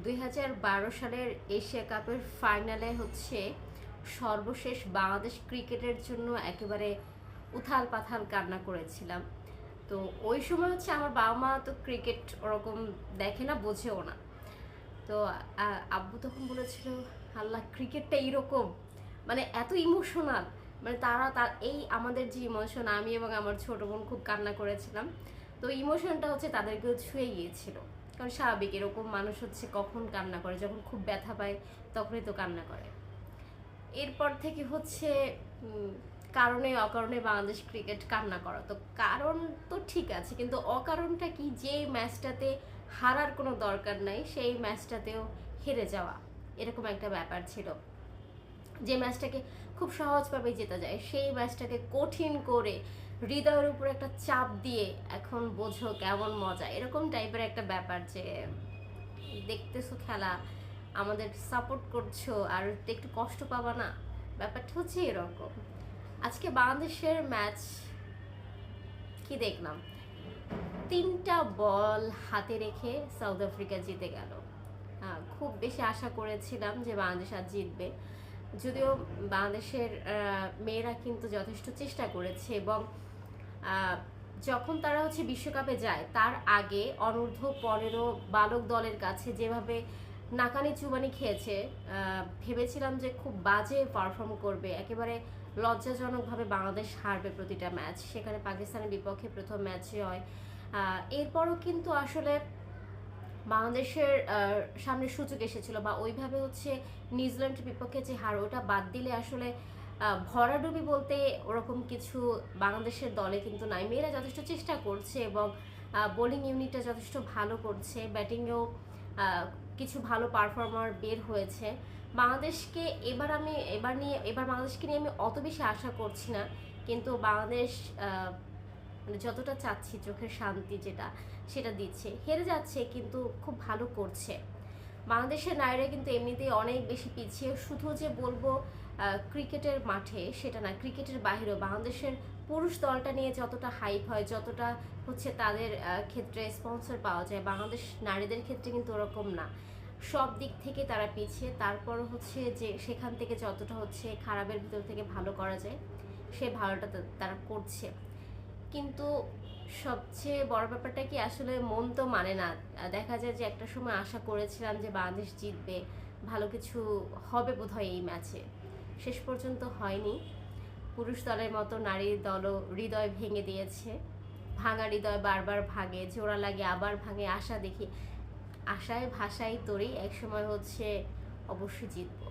দুই হাজার বারো সালের এশিয়া কাপের ফাইনালে হচ্ছে সর্বশেষ বাংলাদেশ ক্রিকেটের জন্য একেবারে উথাল পাথাল কান্না করেছিলাম। তো ওই সময় হচ্ছে আমার বাবা মা তো ক্রিকেট ওরকম দেখে না, বোঝেও না। তো আব্বু তখন বলেছিল, আল্লাহ, ক্রিকেটটা এইরকম। মানে এত ইমোশনাল মানে তারা, তার এই আমাদের যে ইমোশন আমি এবং আমার ছোট বোন খুব কান্না করেছিলাম। তো ইমোশনটা হচ্ছে তাদেরকেও ছুঁয়ে গিয়েছিল। কারণ স্বাভাবিক, এরকম মানুষ হচ্ছে কখন কান্না করে, যখন খুব ব্যথা পায় তখনই তো কান্না করে। এরপর থেকে হচ্ছে কারণে অকারণে বাংলাদেশ ক্রিকেট কান্না করা। তো কারণ তো ঠিক আছে, কিন্তু অকারণটা কি? যে ম্যাচটাতে হারার কোনো দরকার নাই, সেই ম্যাচটাতেও হেরে যাওয়া, এরকম একটা ব্যাপার ছিল। যে ম্যাচটাকে খুব সহজভাবে জেতা যায়, সেই ম্যাচটাকে কঠিন করে হৃদয়ের উপর একটা চাপ দিয়ে এখন বোঝো কেমন মজা। এরকম টাইপের একটা ব্যাপার যে, দেখতেছো খেলা, আমাদের সাপোর্ট করছ আর একটু কষ্ট পাবা না, ব্যাপারটা হচ্ছে এরকম। আজকে বাংলাদেশের ম্যাচ কি দেখলাম? তিনটা বল হাতে রেখে সাউথ আফ্রিকা জিতে গেল। খুব বেশি আশা করেছিলাম যে বাংলাদেশ আজ জিতবে। যদিও বাংলাদেশের মেয়েরা কিন্তু যথেষ্ট চেষ্টা করেছে এবং যখন তারা হচ্ছে বিশ্বকাপে যায়, তার আগে অনূর্ধ্ব পনেরো বালক দলের কাছে যেভাবে নাকানি চুবানি খেয়েছে ভেবেছিলাম যে খুব বাজে পারফর্ম করবে। একেবারে লজ্জাজনকভাবে বাংলাদেশ হারবে প্রতিটা ম্যাচ। সেখানে পাকিস্তানের বিপক্ষে প্রথম ম্যাচে হয়। এরপরও কিন্তু আসলে বাংলাদেশের সামনে সুযোগ এসেছিল বা ওইভাবে হচ্ছে নিউজিল্যান্ডের বিপক্ষে যে হার ওটা বাদ দিলে আসলে ভরাডুবি বলতে ওরকম কিছু বাংলাদেশের দলে কিন্তু নাই। মেয়েরা যথেষ্ট চেষ্টা করছে এবং বোলিং ইউনিটটা যথেষ্ট ভালো করছে, ব্যাটিংয়েও কিছু ভালো পারফর্মার বের হয়েছে। বাংলাদেশকে এবার আমি, এবার নিয়ে, এবার বাংলাদেশকে নিয়ে আমি অত বেশি আশা করছি না। কিন্তু বাংলাদেশ মানে যতটা চাচ্ছি চোখের শান্তি যেটা, সেটা দিচ্ছে। হেরে যাচ্ছে কিন্তু খুব ভালো করছে। বাংলাদেশের নারীরা কিন্তু এমনিতেই অনেক বেশি পিছিয়ে। শুধু যে বলব ক্রিকেটের মাঠে সেটা না, ক্রিকেটের বাইরেও বাংলাদেশের পুরুষ দলটা নিয়ে যতটা হাইপ হয়, যতটা হচ্ছে তাদের ক্ষেত্রে স্পন্সর পাওয়া যায়, বাংলাদেশ নারীদের ক্ষেত্রে কিন্তু ওরকম না। সব দিক থেকে তারা পিছিয়ে। তারপর হচ্ছে যে সেখান থেকে যতটা হচ্ছে খারাপের ভিতর থেকে ভালো করা যায়, সে ভালোটা তারা করছে। কিন্তু সবচেয়ে বড় ব্যাপারটা কি, আসলে মন তো মানে না। দেখা যায় যে একটা সময় আশা করেছিলাম যে বাংলাদেশ জিতবে, ভালো কিছু হবে বোধহয় এই ম্যাচে। শেষ পর্যন্ত হয়নি। পুরুষ দলের মতো নারীর দলও হৃদয় ভেঙে দিয়েছে। ভাঙা হৃদয় বারবার ভাঙে, জোড়া লাগে, আবার ভাঙে, আশা দেখি, আশায় ভাষায় তোরই একসময় হচ্ছে অবশ্যই জিতবো।